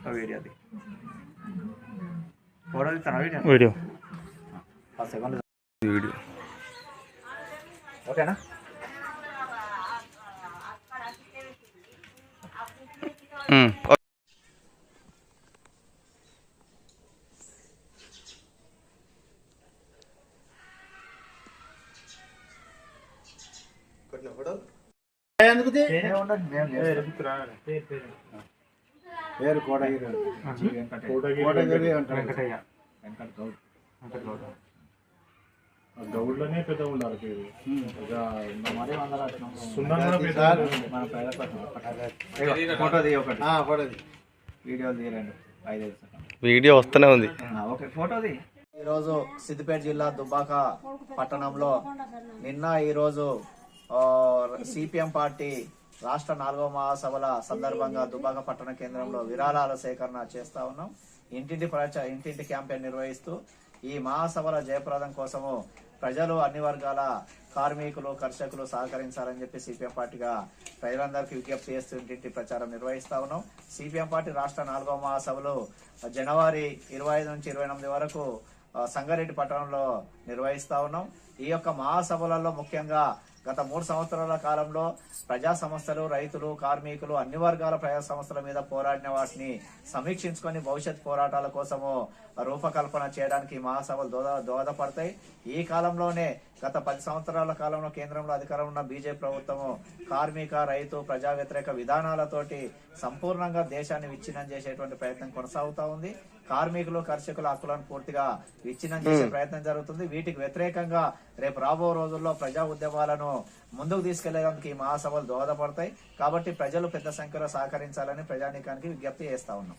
ఒక వీడియో అది. ఫోటో తీస్తాను వీడియో? ఓకేనా? ఉమ్. పేరు కోటగిరి. కోటగిరి. వెంకటయ్య. వెంకట గౌడ్. వెంకట గౌడ్. గౌడ్లోనే పెద్ద ఉండాలి పేరు మన ఒకటి. తీయరండి. వీడియో వస్తూనే ఉంది. ఆ, ఓకే ఫోటోది ఈరోజు సిద్దిపేట జిల్లా దుబ్బాక పట్టణంలో నిన్న ఈరోజు సిపిఎం పార్టీ రాష్ట్ర నాలుగవ మహాసభల సందర్భంగా దుబ్బాక పట్టణ కేంద్రంలో విరాళాల సేకరణ చేస్తా ఉన్నాం. ఇంటింటి ప్రచ ఇంటింటి క్యాంపెయిన్ నిర్వహిస్తూ ఈ మహాసభల జయప్రదం కోసము ప్రజలు అన్ని వర్గాల కార్మికులు కర్షకులు సహకరించాలని చెప్పి సిపిఎం పార్టీగా ప్రజలందరికీ విజ్ఞప్తి చేస్తూ ఇంటింటి ప్రచారం నిర్వహిస్తా ఉన్నాం. సిపిఎం పార్టీ రాష్ట్ర నాలుగవ మహాసభలు జనవరి ఇరవై ఐదు నుంచి ఇరవై ఎనిమిది వరకు సంగారెడ్డి పట్టణంలో నిర్వహిస్తా ఉన్నాం. ఈ యొక్క మహాసభలలో ముఖ్యంగా గత మూడు సంవత్సరాల కాలంలో ప్రజా సంస్థలు రైతులు కార్మికులు అన్ని వర్గాల ప్రజా సంస్థల మీద పోరాడిన వాటిని సమీక్షించుకొని భవిష్యత్ పోరాటాల కోసము రూపకల్పన చేయడానికి మహాసభలు దోహద దోహదపడతాయి. ఈ కాలంలోనే గత పది సంవత్సరాల కాలంలో కేంద్రంలో అధికారంలో ఉన్న బీజేపీ ప్రభుత్వము కార్మిక రైతు ప్రజా వ్యతిరేక విధానాలతోటి సంపూర్ణంగా దేశాన్ని విచ్ఛిన్నం చేసేటువంటి ప్రయత్నం కొనసాగుతా ఉంది. కార్మికులు కర్షకుల హక్కులను పూర్తిగా విచ్ఛిన్నం చేసే ప్రయత్నం జరుగుతుంది. వీటికి వ్యతిరేకంగా రేపు రాబో రోజుల్లో ప్రజా ఉద్యమాలను ముందుకు తీసుకెళ్ళడానికి ఈ మహాసభలు దోహదపడతాయి. కాబట్టి ప్రజలు పెద్ద సంఖ్యలో సహకరించాలని ప్రజానీకానికి విజ్ఞప్తి చేస్తా ఉన్నాం.